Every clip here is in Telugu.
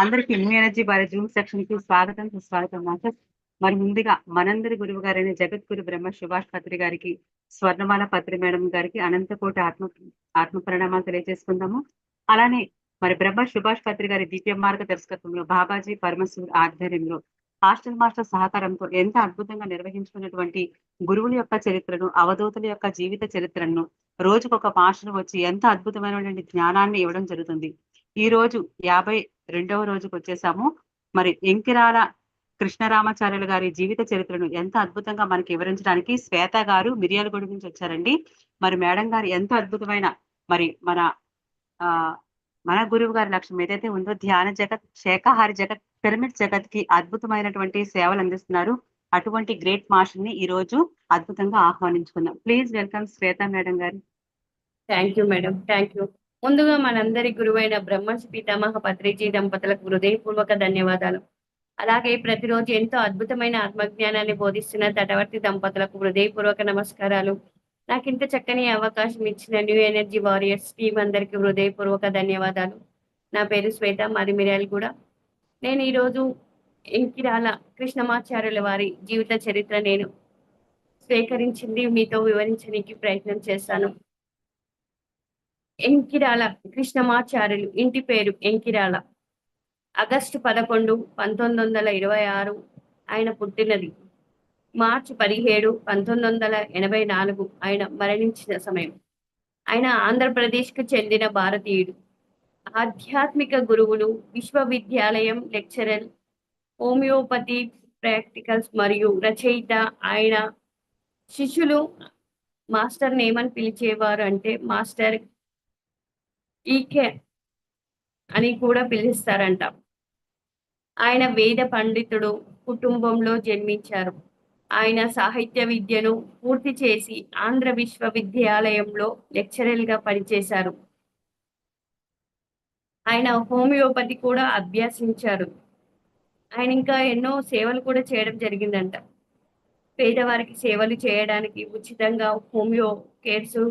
అందరికి న్యూ ఎనర్జీ వారి జూమ్ సెక్షన్కి స్వాగతం సుస్వాగతం మాస్టర్. మరి ముందుగా మనందరి గురువు గారైన జగద్గురు బ్రహ్మ సుభాష్ పత్రి గారికి స్వర్ణమాల పత్రి మేడం గారికి అనంతకోటి ఆత్మ ఆత్మ ప్రణామాలు తెలియజేసుకుందాము. అలానే మరి బ్రహ్మ సుభాష్ పత్రి గారి దివ్య మార్గ దర్శకత్వంలో బాబాజీ పరమశివుడు ఆధ్వర్యంలో హాస్టల్ మాస్టర్ సహకారంతో ఎంత అద్భుతంగా నిర్వహించుకున్నటువంటి గురువుల యొక్క చరిత్రను అవధూతుల యొక్క జీవిత చరిత్రను రోజుకొక మాస్టర్ వచ్చి ఎంత అద్భుతమైనటువంటి జ్ఞానాన్ని ఇవ్వడం జరుగుతుంది. ఈ రోజు యాభై రెండవ రోజుకు వచ్చేసాము. మరి ఎంకిరాల కృష్ణరామాచార్యులు గారి జీవిత చరిత్రను ఎంత అద్భుతంగా మనకి వివరించడానికి శ్వేత గారు మిర్యాలగూడ నుంచి వచ్చారండి. మరి మేడం గారు ఎంతో అద్భుతమైన మరి మన ఆ మన గురువు గారి లక్ష్యం ఏదైతే ఉందో ధ్యాన జగత్ శాఖాహారి జగత్ పిరమిడ్ జగత్కి అద్భుతమైనటువంటి సేవలు అందిస్తున్నారు. అటువంటి గ్రేట్ మాస్టర్ని ఈ రోజు అద్భుతంగా ఆహ్వానించుకుందాం. ప్లీజ్ వెల్కమ్ శ్వేత మేడం గారు. Thank you madam thank you ముందుగా మనందరి గురువైన బ్రహ్మర్షి పితామహ పత్రిజీ దంపతులకు హృదయపూర్వక ధన్యవాదాలు. అలాగే ప్రతిరోజు ఎంతో అద్భుతమైన ఆత్మజ్ఞానాన్ని బోధిస్తున్న తటవర్తి దంపతులకు హృదయపూర్వక నమస్కారాలు. నాకు ఇంత చక్కని అవకాశం ఇచ్చిన న్యూ ఎనర్జీ వారియర్స్ టీం అందరికీ హృదయపూర్వక ధన్యవాదాలు. నా పేరు శ్వేత మాది కూడా నేను ఈరోజు ఎంకిరాల కృష్ణమాచార్యుల వారి జీవిత చరిత్ర నేను స్వీకరించింది మీతో వివరించడానికి ప్రయత్నం చేస్తాను. ఎంకిరాల కృష్ణమాచార్యులు ఇంటి పేరు ఎంకిరాల ఆగస్టు పదకొండు పంతొమ్మిది వందల ఇరవై ఆరు ఆయన పుట్టినది. మార్చి పదిహేడు పంతొమ్మిది వందల ఎనభై నాలుగు ఆయన మరణించిన సమయం. ఆయన ఆంధ్రప్రదేశ్కు చెందిన భారతీయుడు. ఆధ్యాత్మిక గురువులు విశ్వవిద్యాలయం లెక్చరర్ హోమియోపతి ప్రాక్టికల్స్ మరియు రచయిత ఆయన శిష్యులు మాస్టర్ నేమని పిలిచేవారు అంటే మాస్టర్ ఈకే అని కూడా పిలుస్తారంట. ఆయన వేద పండితుడు కుటుంబంలో జన్మించారు. ఆయన సాహిత్య విద్యను పూర్తి చేసి ఆంధ్ర విశ్వవిద్యాలయంలో లెక్చరర్గా పనిచేశారు. ఆయన హోమియోపతి కూడా అభ్యసించారు. ఆయన ఇంకా ఎన్నో సేవలు కూడా చేయడం జరిగిందంట. పేదవారికి సేవలు చేయడానికి ఉచితంగా హోమియో కేర్స్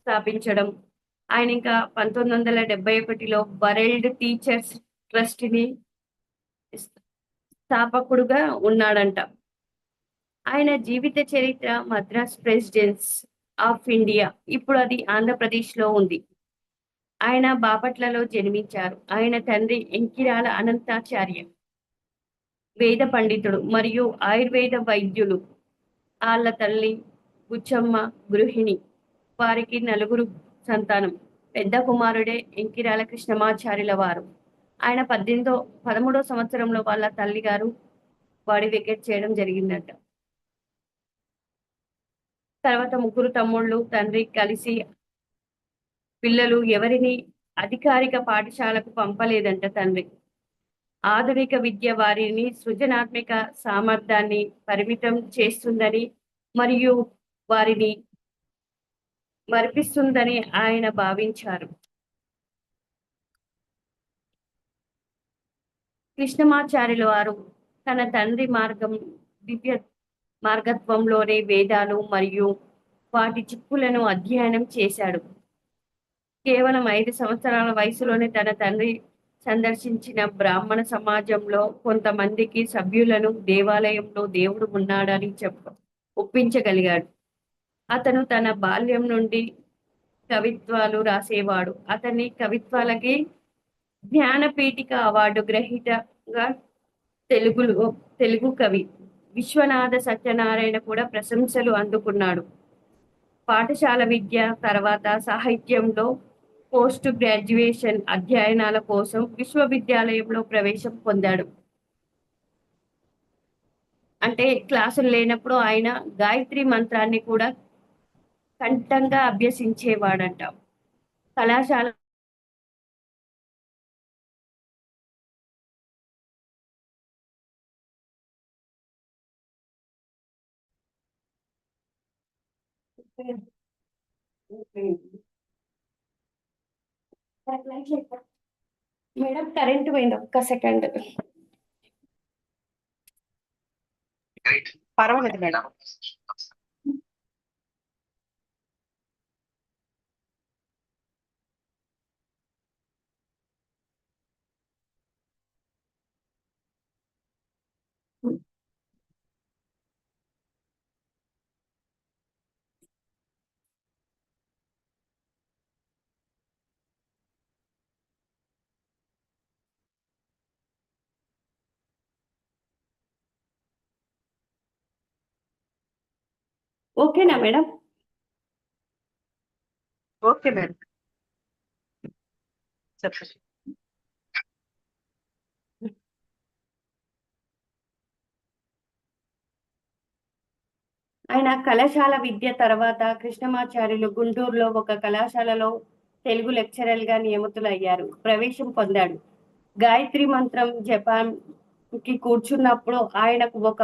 స్థాపించడం. ఆయన ఇంకా పంతొమ్మిది వందల డెబ్బై ఒకటిలో వరల్డ్ టీచర్స్ ట్రస్ట్ని స్థాపకుడుగా ఉన్నాడంట. ఆయన జీవిత చరిత్ర మద్రాస్ ప్రెసిడెన్స్ ఆఫ్ ఇండియా. ఇప్పుడు అది ఆంధ్రప్రదేశ్లో ఉంది. ఆయన బాపట్లలో జన్మించారు. ఆయన తండ్రి ఎంకిరాల అనంతాచార్య వేద పండితుడు మరియు ఆయుర్వేద వైద్యులు. వాళ్ళ తల్లి బుచ్చమ్మ గృహిణి. వారికి నలుగురు సంతానం. పెద్ద కుమారుడే ఎంకిరాల కృష్ణమాచార్యుల వారు. ఆయన పద్దెనిమిదో పదమూడో సంవత్సరంలో వాళ్ళ తల్లి గారు బాడీ వికెట్ చేయడం జరిగిందట. తర్వాత ముగ్గురు తమ్ముళ్ళు తండ్రి కలిసి పిల్లలు ఎవరిని అధికారిక పాఠశాలకు పంపలేదంట తండ్రి. ఆధునిక విద్య వారిని సృజనాత్మక సామర్థ్యాన్ని పరిమితం చేస్తుందని మరియు వారిని మరిపిస్తుందని ఆయన భావించారు. కృష్ణమాచార్యుల వారు తన తండ్రి మార్గం దివ్య మార్గత్వంలోనే వేదాలు మరియు వాటి చిక్కులను అధ్యయనం చేశాడు. కేవలం ఐదు సంవత్సరాల వయసులోనే తన తండ్రి సందర్శించిన బ్రాహ్మణ సమాజంలో కొంతమందికి సభ్యులను దేవాలయంలో దేవుడు ఉన్నాడని చెప్ప ఒప్పించగలిగాడు. అతను తన బాల్యం నుండి కవిత్వాలు రాసేవాడు. అతని కవిత్వాలకి జ్ఞానపీఠిక అవార్డు గ్రహీతగా తెలుగులో తెలుగు కవి విశ్వనాథ సత్యనారాయణ కూడా ప్రశంసలు అందుకున్నాడు. పాఠశాల విద్య తర్వాత సాహిత్యంలో పోస్ట్ గ్రాడ్యుయేషన్ అధ్యయనాల కోసం విశ్వవిద్యాలయంలో ప్రవేశం పొందాడు. అంటే క్లాసులు లేనప్పుడు ఆయన గాయత్రి మంత్రాన్ని కూడా కంఠంగా అభ్యసించేవాడంట. కళాశాల మేడం కరెంట్ పోయింది ఒక్క సెకండ్. పర్వాలేదు మేడం. ఓకేనా మేడం? Okay madam. చెప్పండి. ఆయన కళాశాల విద్య తర్వాత కృష్ణమాచార్యులు గుంటూరులో ఒక కళాశాలలో తెలుగు లెక్చరర్గా నియమితులయ్యారు. ప్రవేశం పొందాడు. గాయత్రి మంత్రం జపాన్కి కూర్చున్నప్పుడు ఆయనకు ఒక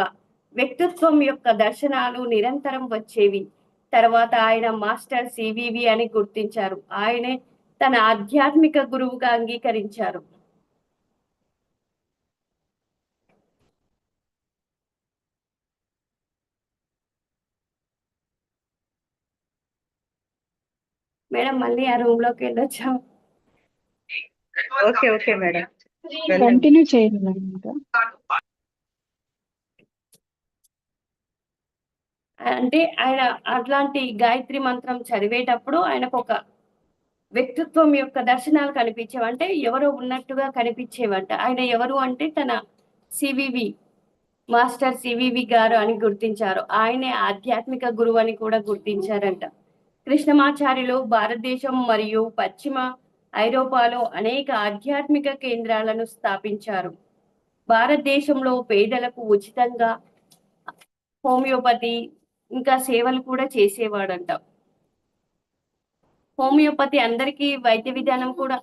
వ్యక్తిత్వం యొక్క దర్శనాలు నిరంతరం వచ్చేవి. తర్వాత ఆయన మాస్టర్ సివివి అని గుర్తించారు. ఆయనే తన ఆధ్యాత్మిక గురువుగా అంగీకరించారు. మేడం మళ్ళీ ఆ రూమ్లోకి వెళ్ళొచ్చాం? Okay okay madam. కంటిన్యూ చేయండి మేడం అంటే ఆయన అట్లాంటి గాయత్రి మంత్రం చదివేటప్పుడు ఆయనకు ఒక వ్యక్తిత్వం యొక్క దర్శనాలు కనిపించేవి. అంటే ఎవరో ఉన్నట్టుగా కనిపించేవంట. ఆయన ఎవరు అంటే తన సివివి మాస్టర్ సివివి గారు అని గుర్తించారు. ఆయనే ఆధ్యాత్మిక గురువు అని కూడా గుర్తించారంట. కృష్ణమాచార్యులు భారతదేశం మరియు పశ్చిమ ఐరోపాలో అనేక ఆధ్యాత్మిక కేంద్రాలను స్థాపించారు. భారతదేశంలో పేదలకు ఉచితంగా హోమియోపతి ఇంకా సేవలు కూడా చేసేవాడంట. హోమియోపతి అందరికీ వైద్య విధానం కూడా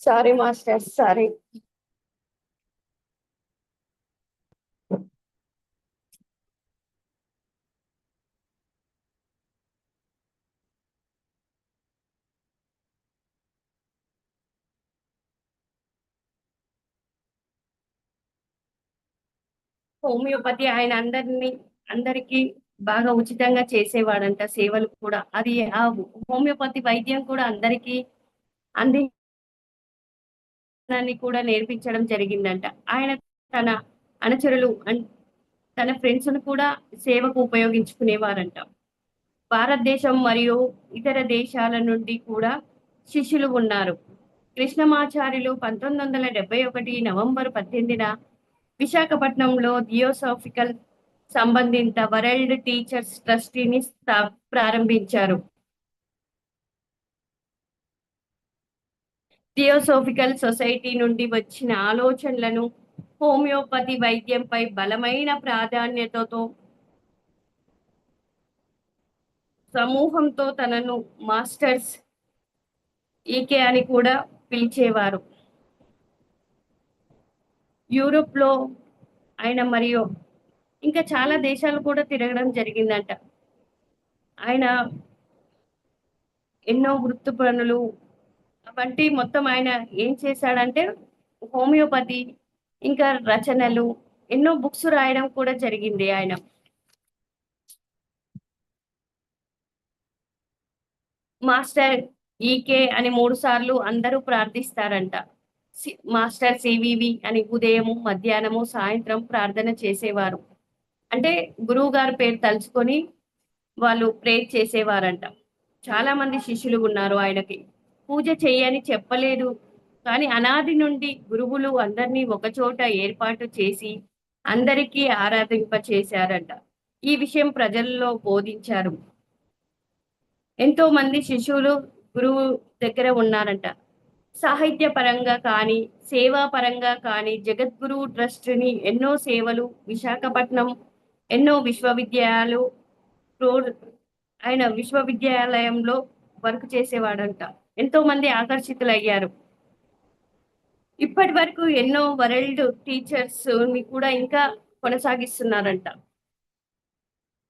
సారీ మాస్టర్ సారీ హోమియోపతి ఆయన అందరినీ అందరికీ బాగా ఉచితంగా చేసేవాడంట సేవలు కూడా. అది ఆ హోమియోపతి వైద్యం కూడా అందరికీ అంది కూడా నేర్పించడం జరిగిందంట. ఆయన తన అనుచరులు తన ఫ్రెండ్స్ను కూడా సేవకు ఉపయోగించుకునేవారంట. భారతదేశం మరియు ఇతర దేశాల నుండి కూడా శిష్యులు ఉన్నారు. కృష్ణమాచార్యులు పంతొమ్మిది వందల డెబ్బై ఒకటి నవంబర్ పద్దెనిమిదిన విశాఖపట్నంలో థియోసాఫికల్ సంబంధిత వరల్డ్ టీచర్స్ ట్రస్టీని స్థా ప్రారంభించారు. థియోసోఫికల్ సొసైటీ నుండి వచ్చిన ఆలోచనలను హోమియోపతి వైద్యంపై బలమైన ప్రాధాన్యతతో సమూహంతో తనను మాస్టర్స్ ఈకే అని కూడా పిలిచేవారు. యూరోప్లో ఆయన మరియు ఇంకా చాలా దేశాలు కూడా తిరగడం జరిగిందంట. ఆయన ఎన్నో వృత్తి పనులు వంటి మొత్తం ఆయన ఏం చేశాడంటే హోమియోపతి ఇంకా రచనలు ఎన్నో బుక్స్ రాయడం కూడా జరిగింది ఆయన. మాస్టర్ ఈకే అని మూడు సార్లు అందరూ ప్రార్థిస్తారంట. మాస్టర్ సివివి అని ఉదయము మధ్యాహ్నము సాయంత్రం ప్రార్థన చేసేవారు. అంటే గురువు గారి పేరు తలుచుకొని వాళ్ళు ప్రేర్ చేసేవారంట. చాలా మంది శిష్యులు ఉన్నారు ఆయనకి. పూజ చేయని చెప్పలేదు. కానీ అనాది నుండి గురువులు అందరినీ ఒకచోట ఏర్పాటు చేసి అందరికీ ఆరాధింప చేశారంట. ఈ విషయం ప్రజల్లో బోధించారు. ఎంతో మంది శిష్యులు గురువు దగ్గర ఉన్నారంట. సాహిత్య పరంగా కానీ సేవా పరంగా కానీ జగద్గురు ట్రస్ట్ని ఎన్నో సేవలు విశాఖపట్నం ఎన్నో విశ్వవిద్యాలయాలు ప్రో- ఆయన విశ్వవిద్యాలయంలో వర్క్ చేసేవాడంట. ఎంతో మంది ఆకర్షితులయ్యారు. ఇప్పటి వరకు ఎన్నో వరల్డ్ టీచర్స్ని కూడా ఇంకా కొనసాగిస్తున్నారంట.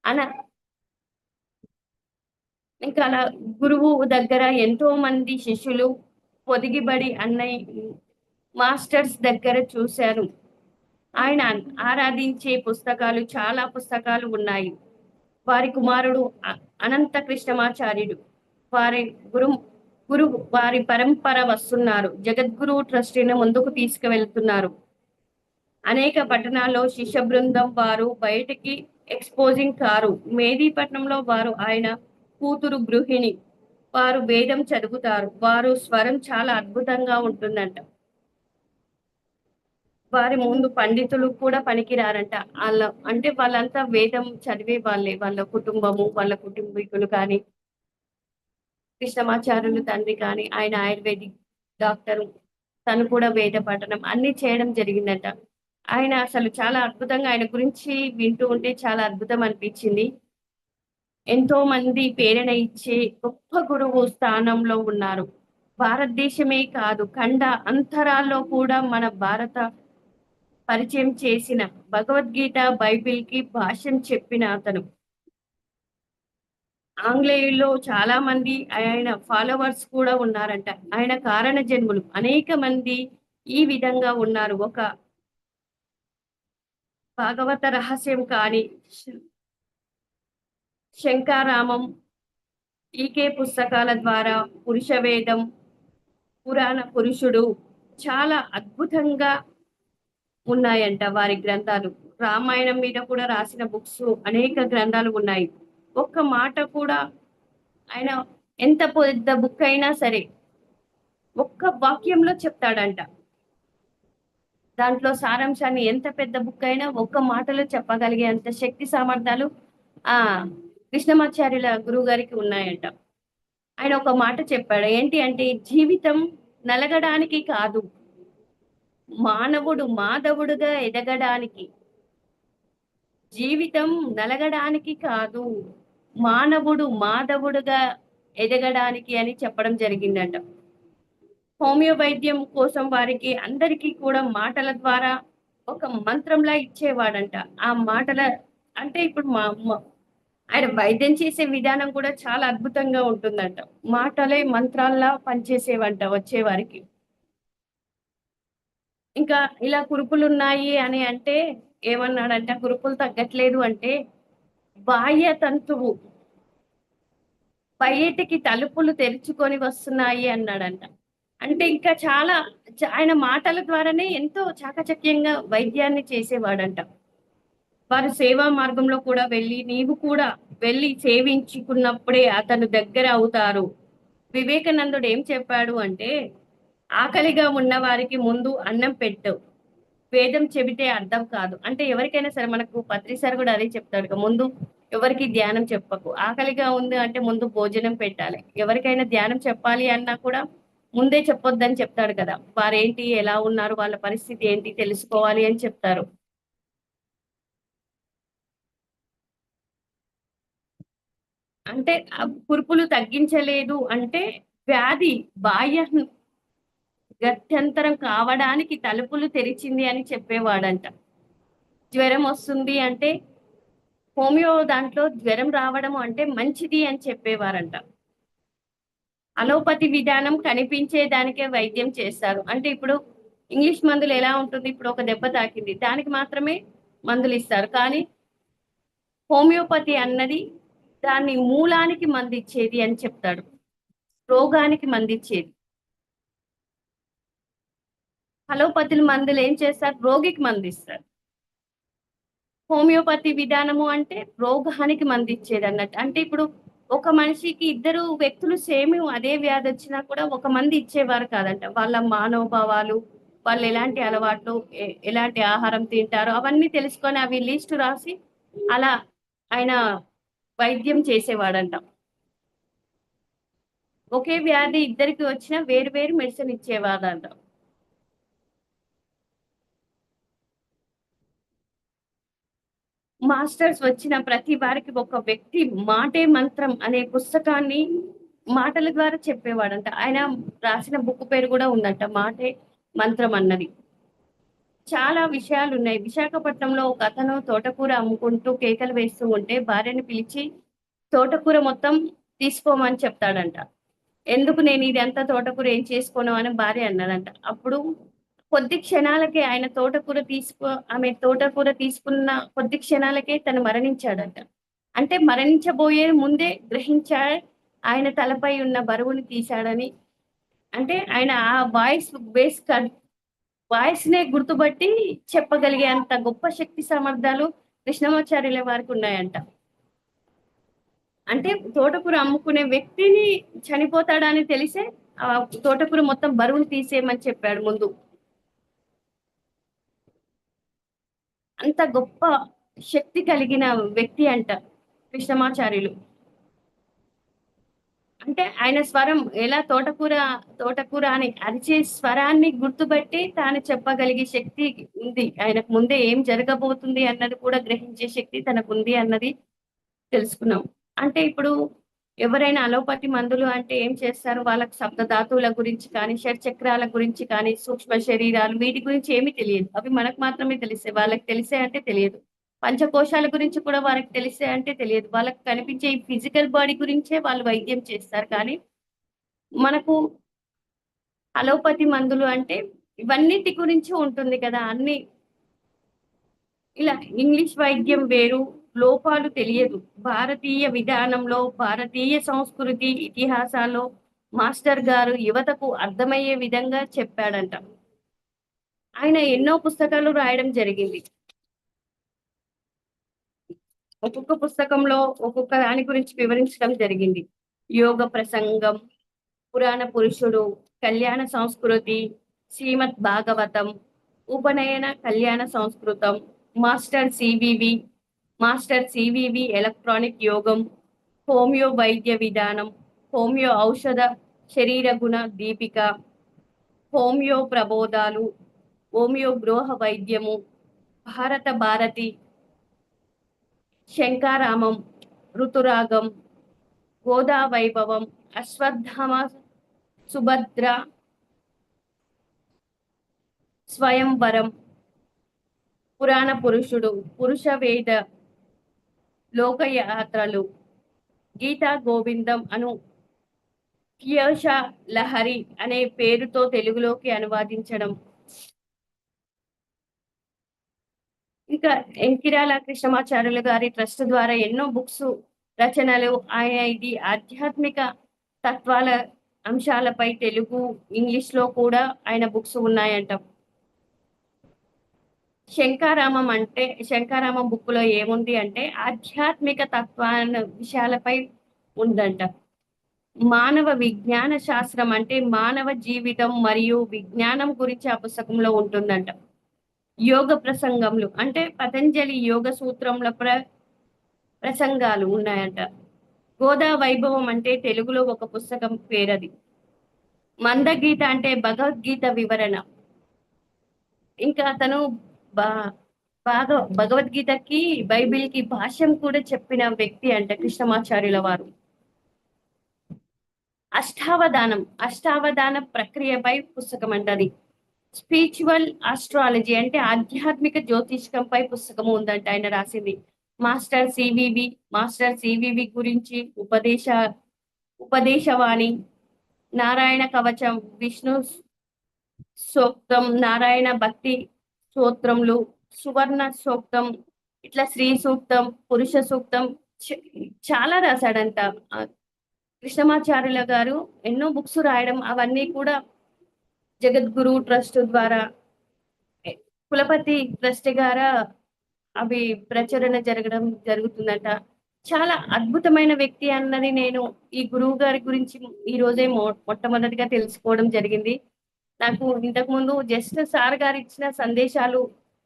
అలా ఇంకా అలా గురువు దగ్గర ఎంతో మంది శిష్యులు పొదిగిబడి అన్నయ్య మాస్టర్స్ దగ్గర చూశారు ఆయన ఆరాధించే పుస్తకాలు చాలా పుస్తకాలు ఉన్నాయి. వారి కుమారుడు అనంత కృష్ణమాచార్యుడు. వారి గురు గురు వారి పరంపర వస్తున్నారు. జగద్గురు ట్రస్టీని ముందుకు తీసుకువెళ్తున్నారు. అనేక పట్టణాల్లో శిష్య బృందం వారు బయటికి ఎక్స్పోజింగ్ కారు. మేదీపట్నంలో వారు ఆయన కూతురు గృహిణి. వారు వేదం చదువుతారు. వారు స్వరం చాలా అద్భుతంగా ఉంటుందంట. వారి ముందు పండితులు కూడా పనికిరారంట. వాళ్ళ అంటే వాళ్ళంతా వేదం చదివే వాళ్ళే. వాళ్ళ కుటుంబము వాళ్ళ కుటుంబీకులు కానీ కృష్ణమాచార్యులు తండ్రి కానీ ఆయన ఆయుర్వేదిక్ డాక్టర్ తను కూడా వేద పఠనం అన్ని చేయడం జరిగిందంట. ఆయన అసలు చాలా అద్భుతంగా ఆయన గురించి వింటూ ఉంటే చాలా అద్భుతం అనిపించింది. ఎంతో మంది ప్రేరణ ఇచ్చే గొప్ప గురువు స్థానంలో ఉన్నారు. భారతదేశమే కాదు ఖండ అంతరాల్లో కూడా మన భారత పరిచయం చేసిన భగవద్గీత బైబిల్కి భాష్యం చెప్పిన అతను. ఆంగ్లేయుల్లో చాలా మంది ఆయన ఫాలోవర్స్ కూడా ఉన్నారంట. ఆయన కారణ జన్ములు. అనేక మంది ఈ విధంగా ఉన్నారు. ఒక భాగవత రహస్యం కానీ శంకారామం ఈకే పుస్తకాల ద్వారా పురుష వేదం పురాణ పురుషుడు చాలా అద్భుతంగా ఉన్నాయంట వారి గ్రంథాలు. రామాయణం మీద కూడా రాసిన బుక్స్ అనేక గ్రంథాలు ఉన్నాయి. ఒక్క మాట కూడా ఆయన ఎంత పెద్ద బుక్ అయినా సరే ఒక్క వాక్యంలో చెప్తాడంట. దాంట్లో సారాంశాన్ని ఎంత పెద్ద బుక్ అయినా ఒక్క మాటలో చెప్పగలిగే అంత శక్తి సామర్థ్యాలు ఆ కృష్ణమాచార్యుల గురువు గారికి ఉన్నాయంట. ఆయన ఒక మాట చెప్పాడు. ఏంటి అంటే జీవితం నలగడానికి కాదు మానవుడు మాధవుడుగా ఎదగడానికి. జీవితం నలగడానికి కాదు మానవుడు మాధవుడుగా ఎదగడానికి అని చెప్పడం జరిగిందంట. హోమియో వైద్యం కోసం వారికి అందరికీ కూడా మాటల ద్వారా ఒక మంత్రంలా ఇచ్చేవాడంట. ఆ మాటల అంటే ఇప్పుడు మా ఆయన వైద్యం చేసే విధానం కూడా చాలా అద్భుతంగా ఉంటుందంట. మాటలే మంత్రాల్లా పనిచేసేవంట వచ్చేవారికి. ఇంకా ఇలా కురుపులు ఉన్నాయి అని అంటే ఏమన్నాడంటే కురుపులు తగ్గట్లేదు అంటే బాహ్య తంతువు బయటికి తలుపులు తెరుచుకొని వస్తున్నాయి అన్నాడంట. అంటే ఇంకా చాలా ఆయన మాటల ద్వారానే ఎంతో చాకచక్యంగా వైద్యాన్ని చేసేవాడంట. వారు సేవా మార్గంలో కూడా వెళ్ళి నీవు కూడా వెళ్ళి సేవించుకున్నప్పుడే అతను దగ్గర అవుతారు. వివేకానందుడు ఏం చెప్పాడు అంటే ఆకలిగా ఉన్న వారికి ముందు అన్నం పెట్టు. వేదం చెబితే అర్థం కాదు. అంటే ఎవరికైనా సరే మనకు పత్రి సార్ కూడా అదే చెప్తాడు కదా, ముందు ఎవరికి ధ్యానం చెప్పకు. ఆకలిగా ఉంది అంటే ముందు భోజనం పెట్టాలి. ఎవరికైనా ధ్యానం చెప్పాలి అన్నా కూడా ముందే చెప్పొద్దని చెప్తాడు కదా. వారేంటి ఎలా ఉన్నారు వాళ్ళ పరిస్థితి ఏంటి తెలుసుకోవాలి అని చెప్తారు. అంటే కురుపులు తగ్గించలేదు అంటే వ్యాధి బాహ్య గత్యంతరం కావడానికి తలుపులు తెరిచింది అని చెప్పేవాడంట. జ్వరం వస్తుంది అంటే హోమియో దాంట్లో జ్వరం రావడం అంటే మంచిది అని చెప్పేవారంట. అలోపతి విధానం కనిపించే దానికే వైద్యం చేస్తారు. అంటే ఇప్పుడు ఇంగ్లీష్ మందులు ఎలా ఉంటుంది? ఇప్పుడు ఒక దెబ్బ తాకింది. దానికి మాత్రమే మందులు ఇస్తారు. కానీ హోమియోపతి అన్నది దాన్ని మూలానికి మందిచ్చేది అని చెప్తాడు. రోగానికి మందిచ్చేది అలోపతులు మందులు ఏం చేస్తారు? రోగికి మందిస్తారు. హోమియోపతి విధానము అంటే రోగానికి మందిచ్చేది అన్నట్టు. అంటే ఇప్పుడు ఒక మనిషికి ఇద్దరు వ్యక్తులు సేమ్ అదే వ్యాధి వచ్చినా కూడా ఒక మంది ఇచ్చేవారు కాదంట. వాళ్ళ మానవభావాలు వాళ్ళు ఎలాంటి అలవాట్లు ఎలాంటి ఆహారం తింటారు అవన్నీ తెలుసుకొని అవి లిస్టు రాసి అలా ఆయన వైద్యం చేసేవాడంట. ఒకే వ్యాధి ఇద్దరికి వచ్చిన వేరు వేరు మెడిసిన్ ఇచ్చేవాడంట మాస్టర్స్ వచ్చిన ప్రతి వారికి ఒక వ్యక్తి మాటే మంత్రం అనే పుస్తకాన్ని మాటల ద్వారా చెప్పేవాడంట. ఆయన రాసిన బుక్ పేరు కూడా ఉందంట మాటే మంత్రం అన్నది. చాలా విషయాలు ఉన్నాయి విశాఖపట్నంలో ఒక అతను తోటకూర అమ్ముకుంటూ కేకలు వేస్తూ ఉంటే భార్యని పిలిచి తోటకూర మొత్తం తీసుకోమని చెప్తాడంట. ఎందుకు నేను ఇది అంతా తోటకూర ఏం చేసుకోను? అని భార్య అన్నదంట అప్పుడు కొద్ది క్షణాలకే ఆయన తోటకూర తీసుకో ఆమె తోటకూర తీసుకున్న కొద్ది క్షణాలకే తను మరణించాడంట. అంటే మరణించబోయే ముందే గ్రహించా ఆయన తలపై ఉన్న బరువుని తీశాడని. అంటే ఆయన ఆ వాయిస్ బేస్ వాయిస్ నే గుర్తుపట్టి చెప్పగలిగే అంత గొప్ప శక్తి సామర్థ్యాలు కృష్ణమాచార్యుల వారికి ఉన్నాయంట. అంటే తోటకూర అమ్ముకునే వ్యక్తిని చనిపోతాడని తెలిసే ఆ తోటకూర మొత్తం బరువును తీసేయమని చెప్పాడు ముందు. అంత గొప్ప శక్తి కలిగిన వ్యక్తి అంట కృష్ణమాచార్యులు. అంటే ఆయన స్వరం ఎలా తోటకూర తోటకూర అని అరిచే స్వరాన్ని గుర్తుపట్టి తాను చెప్పగలిగే శక్తి ఉంది. ఆయనకు ముందే ఏం జరగబోతుంది అన్నది కూడా గ్రహించే శక్తి తనకు ఉంది అన్నది తెలుసుకున్నాం. అంటే ఇప్పుడు ఎవరైనా అలోపతి మందులు అంటే ఏం చేస్తారు? వాళ్ళకి శబ్ద ధాతువుల గురించి కానీ షట్ చక్రాల గురించి కానీ సూక్ష్మ శరీరాలు వీటి గురించి ఏమీ తెలియదు. అవి మనకు మాత్రమే తెలిసే వాళ్ళకి తెలిసే అంటే తెలియదు. పంచకోశాల గురించి కూడా వారికి తెలిసే అంటే తెలియదు. వాళ్ళకి కనిపించే ఈ ఫిజికల్ బాడీ గురించే వాళ్ళు వైద్యం చేస్తారు. కానీ మనకు అలోపతి మందులు అంటే ఇవన్నిటి గురించి ఉంటుంది కదా. అన్ని ఇలా ఇంగ్లీష్ వైద్యం వేరు లోపాలు తెలియదు. భారతీయ విధానంలో భారతీయ సంస్కృతి ఇతిహాసాల్లో మాస్టర్ గారు యువతకు అర్థమయ్యే విధంగా చెప్పాడంట. ఆయన ఎన్నో పుస్తకాలు రాయడం జరిగింది. ఒక్కొక్క పుస్తకంలో ఒక్కొక్క దాని గురించి వివరించడం జరిగింది. యోగ ప్రసంగం పురాణ పురుషుడు కళ్యాణ సంస్కృతి శ్రీమద్ భాగవతం ఉపనయన కళ్యాణ సంస్కృతం master CVV master CVV electronic యోగం హోమియో వైద్య విధానం హోమియో ఔషధ శరీర గుణ దీపిక హోమియో ప్రబోధాలు హోమియో గృహ వైద్యము భారత భారతి శంకారామం ఋతురాగం గోదా వైభవం అశ్వత్థామ సుభద్ర స్వయంవరం పురాణ పురుషుడు పురుష వేద లోకయాత్రలు గీతా గోవిందం అను కియోష లహరి అనే పేరుతో తెలుగులోకి అనువాదించడం. ఇంకా ఎంకిరాల కృష్ణమాచార్యులు గారి ట్రస్ట్ ద్వారా ఎన్నో బుక్స్ రచనలు ఆయన ఇది ఆధ్యాత్మిక తత్వాల అంశాలపై తెలుగు ఇంగ్లీష్లో కూడా ఆయన బుక్స్ ఉన్నాయంట. శంకారామం అంటే శంకారామం బుక్లో ఏముంది అంటే ఆధ్యాత్మిక తత్వాల విషయాలపై ఉందంట. మానవ విజ్ఞాన శాస్త్రం అంటే మానవ జీవితం మరియు విజ్ఞానం గురించి ఆ పుస్తకంలో ఉంటుందంట. యోగ ప్రసంగములు. అంటే పతంజలి యోగ సూత్రముల ప్ర ప్రసంగాలు ఉన్నాయంట. గోదా వైభవం అంటే తెలుగులో ఒక పుస్తకం పేరది. మందగీత అంటే భగవద్గీత వివరణ. ఇంకా అతను బా బాగా భగవద్గీతకి బైబిల్కి భాష్యం కూడా చెప్పిన వ్యక్తి అంట కృష్ణమాచార్యుల వారు. అష్టావధానం అష్టావధాన ప్రక్రియపై పుస్తకం అంటది. స్పిరిచువల్ ఆస్ట్రాలజీ అంటే ఆధ్యాత్మిక జ్యోతిష్కంపై పుస్తకం ఉందంట ఆయన రాసింది. మాస్టర్ సివివి మాస్టర్ సివివి గురించి ఉపదేశ ఉపదేశవాణి నారాయణ కవచం విష్ణు సూక్తం నారాయణ భక్తి సూత్రములు సువర్ణ సూక్తం ఇట్లా స్త్రీ సూక్తం పురుష సూక్తం చాలా రాశాడంట. కృష్ణమాచార్యుల గారు ఎన్నో బుక్స్ రాయడం అవన్నీ కూడా జగద్గురు ట్రస్ట్ ద్వారా కులపతి ట్రస్ట్ గారా అవి ప్రచురణ జరగడం జరుగుతుందట. చాలా అద్భుతమైన వ్యక్తి అన్నది నేను ఈ గురువు గారి గురించి ఈ రోజే మొట్టమొదటిగా తెలుసుకోవడం జరిగింది. నాకు ఇంతకుముందు జస్ట్ సార్ గారు ఇచ్చిన సందేశాలు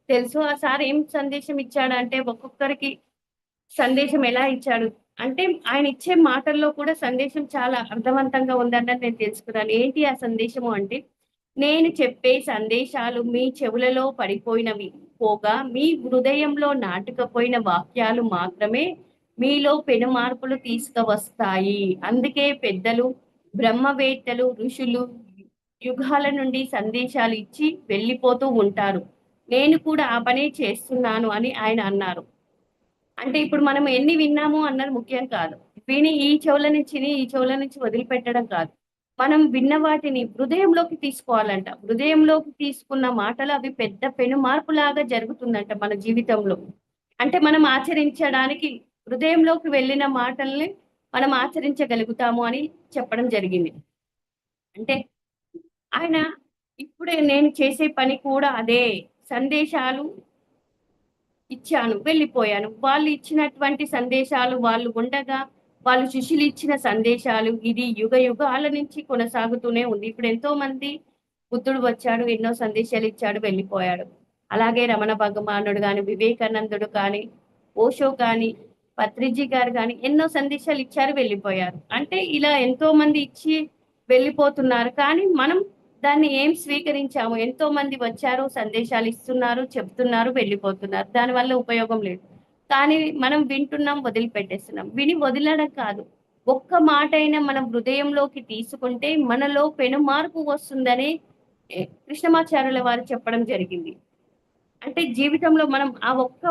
తెలుసు. ఆ సార్ ఏం సందేశం ఇచ్చాడంటే ఒక్కొక్కరికి సందేశం ఎలా ఇచ్చాడు? అంటే ఆయన ఇచ్చే మాటల్లో కూడా సందేశం చాలా అర్థవంతంగా ఉందన్నది నేను తెలుసుకున్నాను. ఏంటి ఆ సందేశము అంటే నేను చెప్పే సందేశాలు మీ చెవులలో పడిపోయినవి. పోగా మీ హృదయంలో నాటుకపోయిన వాక్యాలు మాత్రమే మీలో పెను మార్పులు తీసుకువస్తాయి. అందుకే పెద్దలు బ్రహ్మవేత్తలు ఋషులు యుగాల నుండి సందేశాలు ఇచ్చి వెళ్ళిపోతూ ఉంటారు. నేను కూడా ఆ పనే చేస్తున్నాను అని ఆయన అన్నారు. అంటే ఇప్పుడు మనం ఎన్ని విన్నాము అన్నది ముఖ్యం కాదు. విని ఈ చెవుల నుంచి ఈ చెవుల నుంచి వదిలిపెట్టడం కాదు. మనం విన్న వాటిని హృదయంలోకి తీసుకోవాలంట. హృదయంలోకి తీసుకున్న మాటలు అవి పెద్ద పెను మార్పులాగా జరుగుతుందంట మన జీవితంలో. అంటే మనం ఆచరించడానికి హృదయంలోకి వెళ్ళిన మాటల్ని మనం ఆచరించగలుగుతాము అని చెప్పడం జరిగింది. అంటే ఆయన ఇప్పుడే నేను చేసే పని కూడా అదే. సందేశాలు ఇచ్చాను వెళ్ళిపోయాను. వాళ్ళు ఇచ్చినటువంటి సందేశాలు వాళ్ళు ఉండగా వాళ్ళు శిష్యులు ఇచ్చిన సందేశాలు ఇది యుగ యుగాల నుంచి కొనసాగుతూనే ఉంది. ఇప్పుడు ఎంతో మంది బుద్ధుడు వచ్చాడు ఎన్నో సందేశాలు ఇచ్చాడు వెళ్ళిపోయాడు. అలాగే రమణ భగవానుడు కానీ వివేకానందుడు కానీ ఓషో కానీ పత్రిజీ గారు కానీ ఎన్నో సందేశాలు ఇచ్చారు వెళ్ళిపోయారు. అంటే ఇలా ఎంతో మంది ఇచ్చి వెళ్ళిపోతున్నారు. కానీ మనం దాన్ని ఏం స్వీకరించాము? ఎంతో మంది వచ్చారు సందేశాలు ఇస్తున్నారు చెప్తున్నారు వెళ్ళిపోతున్నారు. దానివల్ల ఉపయోగం లేదు. కానీ మనం వింటున్నాం వదిలిపెట్టేస్తున్నాం. విని వదిలడం కాదు. ఒక్క మాట అయినా మనం హృదయంలోకి తీసుకుంటే మనలో పెను మార్పు వస్తుందని కృష్ణమాచార్యుల వారు చెప్పడం జరిగింది. అంటే జీవితంలో మనం ఆ ఒక్క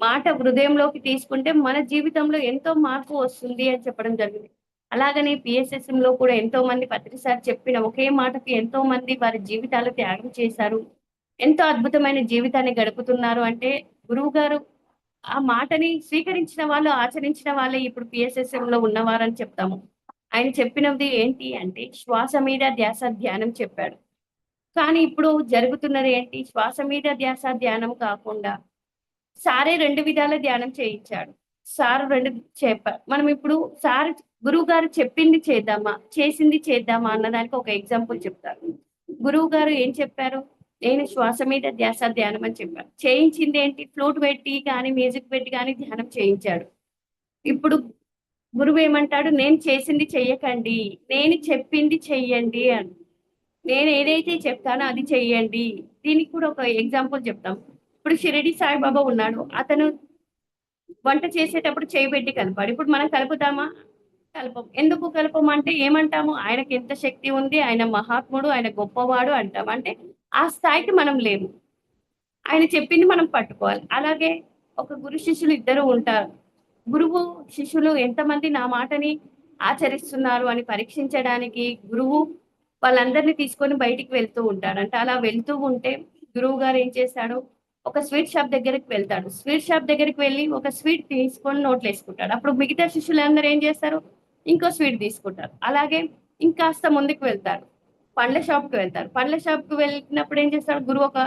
మాట హృదయంలోకి తీసుకుంటే మన జీవితంలో ఎంతో మార్పు వస్తుంది అని చెప్పడం జరిగింది. అలాగనే పిఎస్ఎస్ఎం లో కూడా ఎంతో మంది పత్రిసారి చెప్పిన ఒకే మాటకి ఎంతో మంది వారి జీవితాలు త్యాగం చేశారు. ఎంతో అద్భుతమైన జీవితాన్ని గడుపుతున్నారు అంటే గురువు గారు ఆ మాటని స్వీకరించిన వాళ్ళు ఆచరించిన వాళ్ళే ఇప్పుడు పిఎస్ఎస్ఎం లో ఉన్నవారని చెప్తాము. ఆయన చెప్పినది ఏంటి అంటే శ్వాస మీద ధ్యాస ధ్యానం చెప్పాడు. కానీ ఇప్పుడు జరుగుతున్నది ఏంటి? శ్వాస మీద ధ్యాస ధ్యానం కాకుండా సారే రెండు విధాల ధ్యానం చేయించాడు. సార్ రెండు చెప్పారు మనం ఇప్పుడు సార్ గురువు గారు చెప్పింది చేద్దామా? చేసింది చేద్దామా? అన్నదానికి ఒక ఎగ్జాంపుల్ చెప్తారు. గురువు గారు ఏం చెప్పారు? నేను శ్వాస మీద ధ్యాస ధ్యానం అని చెప్పాను. చేయించింది ఏంటి? ఫ్లూట్ పెట్టి కానీ మ్యూజిక్ పెట్టి కానీ ధ్యానం చేయించాడు. ఇప్పుడు గురువు ఏమంటాడు? నేను చేసింది చెయ్యకండి. నేను చెప్పింది చెయ్యండి అని నేను ఏదైతే చెప్తానో అది చెయ్యండి. దీనికి కూడా ఒక ఎగ్జాంపుల్ చెప్తాం. ఇప్పుడు షిరిడి సాయిబాబా ఉన్నాడు. అతను వంట చేసేటప్పుడు చేయబెట్టి కలపాడు. ఇప్పుడు మనం కలుపుతామా? కలపం. ఎందుకు కలపం అంటే ఏమంటాము? ఆయనకి ఎంత శక్తి ఉంది? ఆయన మహాత్ముడు ఆయన గొప్పవాడు అంటాం. అంటే ఆ స్థాయికి మనం లేము. ఆయన చెప్పింది మనం పట్టుకోవాలి. అలాగే ఒక గురు శిష్యులు ఇద్దరు ఉంటారు. గురువు శిష్యులు ఎంతమంది నా మాటని ఆచరిస్తున్నారు అని పరీక్షించడానికి గురువు వాళ్ళందరినీ తీసుకొని బయటికి వెళ్తూ ఉంటాడంట అలా వెళ్తూ ఉంటే గురువు గారు ఏం చేశాడు ఒక స్వీట్ షాప్ దగ్గరికి వెళ్తాడు. స్వీట్ షాప్ దగ్గరికి వెళ్ళి ఒక స్వీట్ తీసుకొని నోట్లు వేసుకుంటాడు. అప్పుడు మిగతా శిష్యులందరూ ఏం చేస్తారు? ఇంకో స్వీట్ తీసుకుంటారు. అలాగే ఇంకాస్త ముందుకు వెళ్తారు. పండ్ల షాప్కి వెళ్తారు. పండ్ల షాప్కి వెళ్ళినప్పుడు ఏం చేస్తాడు గురువు ఒక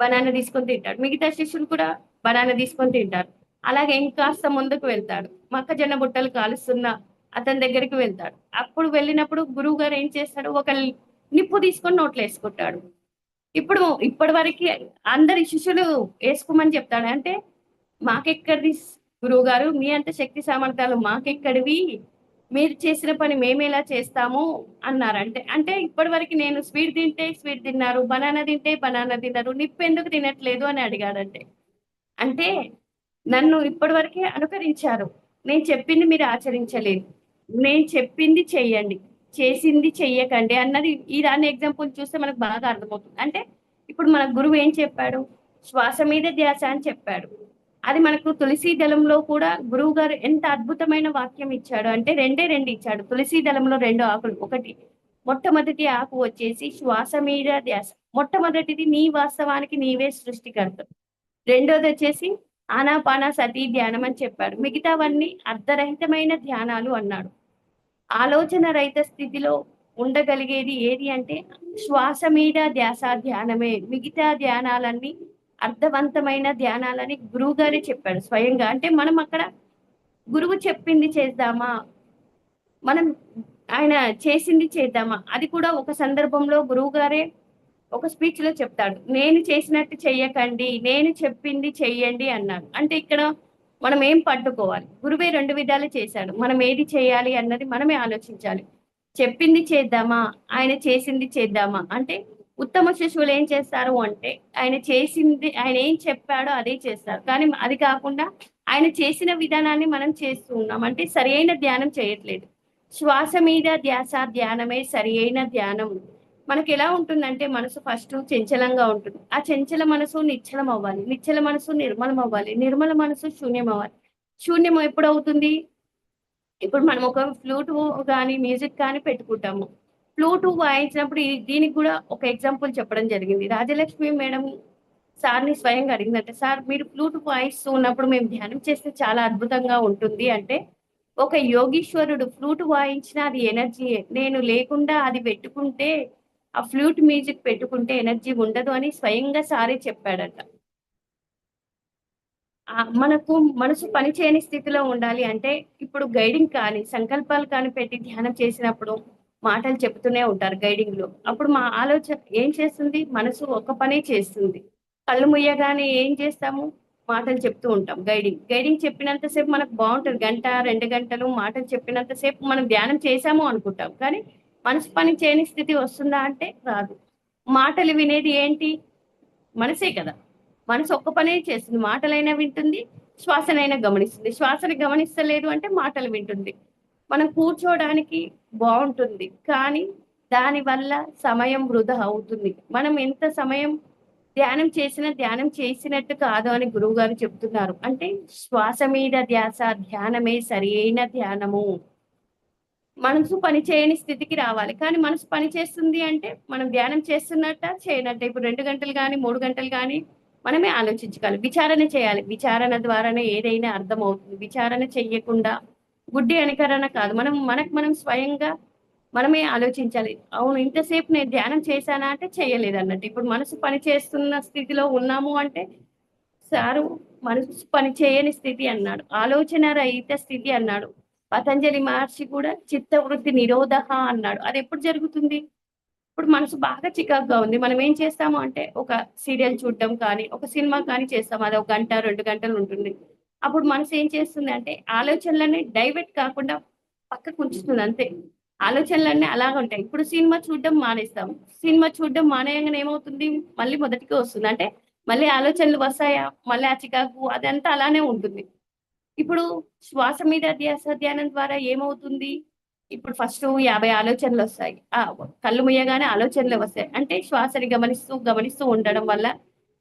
బనానా తీసుకొని తింటాడు. మిగతా శిష్యులు కూడా బనానా తీసుకొని తింటారు. అలాగే ఇంకాస్త ముందుకు వెళ్తాడు. మొక్కజొన్న బుట్టలు కాలుస్తున్న అతని దగ్గరికి వెళ్తాడు. అప్పుడు వెళ్ళినప్పుడు గురువు గారు ఏం చేస్తాడు? ఒక నిప్పు తీసుకొని నోట్లు వేసుకుంటాడు. ఇప్పుడు ఇప్పటి వరకు అందరి శిష్యులు వేసుకోమని చెప్తాడు. అంటే మాకెక్కడిది గురువు గారు? మీ అంత శక్తి సామర్థ్యాలు మాకెక్కడివి? మీరు చేసిన పని మేము ఎలా చేస్తాము అన్నారు. అంటే అంటే ఇప్పటి వరకు నేను స్వీట్ తింటే స్వీట్ తిన్నారు బనానా తింటే బనానా తిన్నారు నిప్పు ఎందుకు తినట్లేదు అని అడిగాడంటే అంటే నన్ను ఇప్పటి వరకే అనుకరించారు. నేను చెప్పింది మీరు ఆచరించలేదు. నేను చెప్పింది చెయ్యండి చేసింది చెయ్యకండి అన్నది ఈ దాని ఎగ్జాంపుల్ చూస్తే మనకు బాగా అర్థమవుతుంది. అంటే ఇప్పుడు మన గురువు ఏం చెప్పాడు? శ్వాస మీద ధ్యాస అని చెప్పాడు. అది మనకు తులసి దళంలో కూడా గురువు గారు ఎంత అద్భుతమైన వాక్యం ఇచ్చాడు అంటే రెండే రెండు ఇచ్చాడు. తులసి దళంలో రెండు ఆకులు. ఒకటి మొట్టమొదటి ఆకు వచ్చేసి శ్వాస మీద ధ్యాస. మొట్టమొదటిది నీ వాస్తవానికి నీవే సృష్టికర్త. రెండోది వచ్చేసి ఆనాపాన సతీ ధ్యానం అని చెప్పాడు. మిగతావన్నీ అర్ధరహితమైన ధ్యానాలు అన్నాడు. ఆలోచన రహిత స్థితిలో ఉండగలిగేది ఏది అంటే శ్వాస మీద ధ్యాస ధ్యానమే. మిగతా ధ్యానాలన్నీ అర్థవంతమైన ధ్యానాలని గురువు గారే చెప్పాడు స్వయంగా. అంటే మనం అక్కడ గురువు చెప్పింది చేద్దామా? మనం ఆయన చేసింది చేద్దామా? అది కూడా ఒక సందర్భంలో గురువు గారే ఒక స్పీచ్లో చెప్తాడు. నేను చేసినట్టు చెయ్యకండి నేను చెప్పింది చెయ్యండి అన్నాడు. అంటే ఇక్కడ మనం ఏం పట్టుకోవాలి? గురువే రెండు విధాలు చేశాడు. మనం ఏది చేయాలి అన్నది మనమే ఆలోచించాలి. చెప్పింది చేద్దామా? ఆయన చేసింది చేద్దామా? అంటే ఉత్తమ శిశువులు ఏం చేస్తారు అంటే ఆయన చేసింది ఆయన ఏం చెప్పాడో అదే చేస్తారు. కానీ అది కాకుండా ఆయన చేసిన విధానాన్ని మనం చేస్తూ ఉన్నాం. అంటే సరి అయిన ధ్యానం చేయట్లేదు. శ్వాస మీద ధ్యాస ధ్యానమే సరి అయిన ధ్యానం. మనకి ఎలా ఉంటుందంటే మనసు ఫస్ట్ చంచలంగా ఉంటుంది. ఆ చంచల మనసు నిశ్చలం అవ్వాలి. నిశ్చల మనసు నిర్మలం అవ్వాలి. నిర్మల మనసు శూన్యం అవ్వాలి. శూన్యం ఎప్పుడు అవుతుంది? ఇప్పుడు మనం ఒక ఫ్లూట్ కానీ మ్యూజిక్ కానీ పెట్టుకుంటాము. ఫ్లూట్ వాయించినప్పుడు దీనికి కూడా ఒక ఎగ్జాంపుల్ చెప్పడం జరిగింది. రాజలక్ష్మి మేడం సార్ని స్వయంగా అడిగిందంటే సార్ మీరు ప్లూటూ వాయిస్తూ ఉన్నప్పుడు మేము ధ్యానం చేస్తే చాలా అద్భుతంగా ఉంటుంది అంటే ఒక యోగీశ్వరుడు ఫ్లూట్ వాయించిన అది ఎనర్జీ నేను లేకుండా అది పెట్టుకుంటే ఆ ఫ్లూట్ మ్యూజిక్ పెట్టుకుంటే ఎనర్జీ ఉండదు అని స్వయంగా సారే చెప్పాడట. మనకు మనసు పనిచేయని స్థితిలో ఉండాలి అంటే ఇప్పుడు గైడింగ్ కానీ సంకల్పాలు కానీ పెట్టి ధ్యానం చేసినప్పుడు మాటలు చెప్తూనే ఉంటారు గైడింగ్లో అప్పుడు మా ఆలోచన ఏం చేస్తుంది? మనసు ఒక పనే చేస్తుంది. కళ్ళు ముయ్యగానే ఏం చేస్తాము? మాటలు చెప్తూ ఉంటాం గైడింగ్. గైడింగ్ చెప్పినంతసేపు మనకు బాగుంటుంది. గంట రెండు గంటలు మాటలు చెప్పినంతసేపు మనం ధ్యానం చేశాము అనుకుంటాం. కానీ మనసు పని చేయని స్థితి వస్తుందా అంటే రాదు. మాటలు వినేది ఏంటి? మనసే కదా. మనసు ఒక్క పనే చేస్తుంది. మాటలైనా వింటుంది శ్వాసనైనా గమనిస్తుంది. శ్వాసని గమనిస్తలేదు అంటే మాటలు వింటుంది. మనం కూర్చోవడానికి బాగుంటుంది కానీ దాని వల్ల సమయం వృధా అవుతుంది. మనం ఎంత సమయం ధ్యానం చేసినా ధ్యానం చేసినట్టు కాదు అని గురువు గారు చెప్తున్నారు. అంటే శ్వాస మీద ధ్యాస ధ్యానమే సరి అయిన ధ్యానము. మనసు పని చేయని స్థితికి రావాలి. కానీ మనసు పని చేస్తుంది అంటే మనం ధ్యానం చేస్తున్నట్ట చేయనట్ట. ఇప్పుడు రెండు గంటలు కానీ మూడు గంటలు కానీ మనమే ఆలోచించగలం విచారణ చేయాలి. విచారణ ద్వారానే ఏదైనా అర్థం అవుతుంది విచారణ చెయ్యకుండా గుడ్డి అనుకరణ కాదు. మనం మనకు మనం స్వయంగా మనమే ఆలోచించాలి. అవును ఇంతసేపు నేను ధ్యానం చేశానా అంటే చేయలేదు అన్నట్టు. ఇప్పుడు మనసు పని చేస్తున్న స్థితిలో ఉన్నాము అంటే సారు మనసు పని చేయని స్థితి అన్నాడు. ఆలోచన రహిత స్థితి అన్నాడు. పతంజలి మహర్షి కూడా చిత్తవృత్తి నిరోధ అన్నాడు. అది ఎప్పుడు జరుగుతుంది? ఇప్పుడు మనసు బాగా చికాకుగా ఉంది. మనం ఏం చేస్తాము అంటే ఒక సీరియల్ చూడడం కానీ ఒక సినిమా కానీ చేస్తాం అది ఒక గంట రెండు గంటలు ఉంటుంది. అప్పుడు మనసు ఏం చేస్తుంది అంటే ఆలోచనలన్నీ డైవర్ట్ కాకుండా పక్కకు ఉంచుతుంది అంతే. ఆలోచనలన్నీ అలాగ ఉంటాయి. ఇప్పుడు సినిమా చూడడం మానేస్తాం. సినిమా చూడడం మానేయంగానే ఏమవుతుంది? మళ్ళీ మొదటికి వస్తుంది. అంటే మళ్ళీ ఆలోచనలు వస్తాయా? మళ్ళీ ఆ చికాకు అదంతా అలానే ఉంటుంది. ఇప్పుడు శ్వాస మీద ధ్యాస ధ్యానం ద్వారా ఏమవుతుంది? ఇప్పుడు ఫస్ట్ యాభై ఆలోచనలు వస్తాయి. ఆ కళ్ళు ముయ్యగానే ఆలోచనలు వస్తాయి. అంటే శ్వాసని గమనిస్తూ గమనిస్తూ ఉండడం వల్ల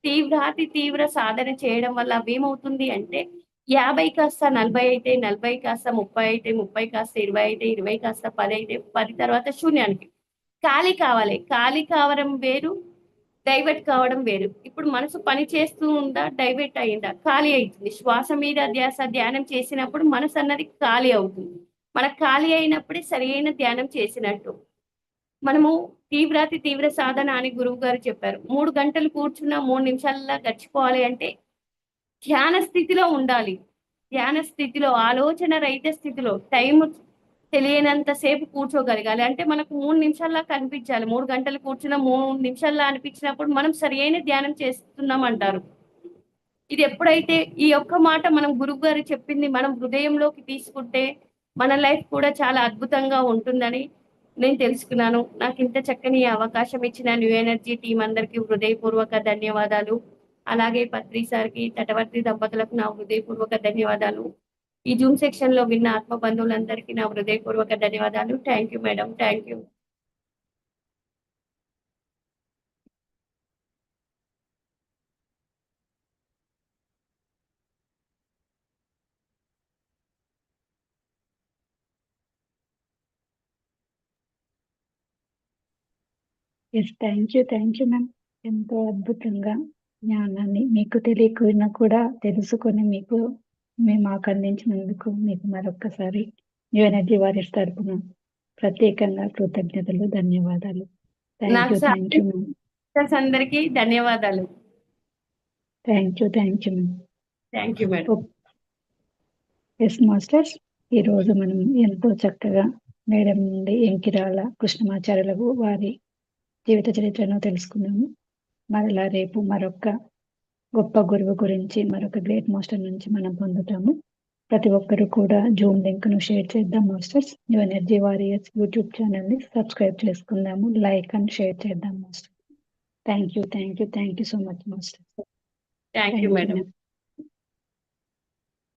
తీవ్రాతి తీవ్ర సాధన చేయడం వల్ల అవి ఏమవుతుంది అంటే యాభై కాస్త నలభై అయితే నలభై కాస్త ముప్పై అయితే ముప్పై కాస్త ఇరవై అయితే ఇరవై కాస్త పది అయితే పది తర్వాత శూన్యానికి. ఖాళీ కావాలి. ఖాళీ కావడం వేరు డైవర్ట్ కావడం వేరు. ఇప్పుడు మనసు పని చేస్తూ ఉందా డైవర్ట్ అయిందా? ఖాళీ అవుతుంది. శ్వాస మీద ధ్యాస ధ్యానం చేసినప్పుడు మనసు అన్నది ఖాళీ అవుతుంది. మనకు ఖాళీ అయినప్పుడే సరైన ధ్యానం చేసినట్టు. మనము తీవ్రాతి తీవ్ర సాధన అని గురువు గారు చెప్పారు. మూడు గంటలు కూర్చున్న మూడు నిమిషాల్లో గడిచిపోవాలి అంటే ధ్యాన స్థితిలో ఉండాలి. ధ్యాన స్థితిలో ఆలోచన రహిత స్థితిలో టైం తెలియనంత సేపు కూర్చోగలగాలి. అంటే మనకు మూడు నిమిషాల్లో కనిపించాలి. మూడు గంటలు కూర్చున్న మూడు నిమిషాల్లో అనిపించినప్పుడు మనం సరి అయిన ధ్యానం చేస్తున్నాం అంటారు ఇది ఎప్పుడైతే ఈ ఒక్క మాట మనం గురువు గారు చెప్పింది మనం హృదయంలోకి తీసుకుంటే మన లైఫ్ కూడా చాలా అద్భుతంగా ఉంటుందని నేను తెలుసుకున్నాను. నాకు ఇంత చక్కని అవకాశం ఇచ్చిన న్యూ ఎనర్జీ టీం అందరికీ హృదయపూర్వక ధన్యవాదాలు. అలాగే పత్రి సార్కి తటవర్తి దంపతులకు నా హృదయపూర్వక ధన్యవాదాలు. ఈ జూమ్ సెక్షన్లో విన్న ఆత్మ బంధువులందరికీ నా హృదయపూర్వక ధన్యవాదాలు. Thank you madam. Thank you. Yes thank you thank you ma'am ఎంతో అద్భుతంగా. జ్ఞానాన్ని మీకు తెలియకపోయినా కూడా తెలుసుకొని మీకు మేము మాకు అందించినందుకు మీకు మరొక్కసారి న్యూ ఎనర్జీ వారియర్స్ తరపున ప్రత్యేకంగా కృతజ్ఞతలు ధన్యవాదాలు. అందరికీ ధన్యవాదాలు. Thank you thank you ma'am thank you madam yes masters ఈ రోజు మనం ఎంతో చక్కగా మేడం నుండి ఎంకిరాల కృష్ణమాచార్యులకు వారి జీవిత చరిత్రను తెలుసుకున్నాము. మరలా రేపు మరొక గొప్ప గురువు గురించి మరొక గ్రేట్ మాస్టర్ నుంచి మనం పొందుతాము. ప్రతి ఒక్కరు కూడా జూమ్ లింక్ను షేర్ చేద్దాం masters new energy warriors YouTube ఛానల్ని సబ్స్క్రైబ్ చేసుకుందాము లైక్ అండ్ షేర్ చేద్దాం master thank you thank you thank you so much master thank you madam.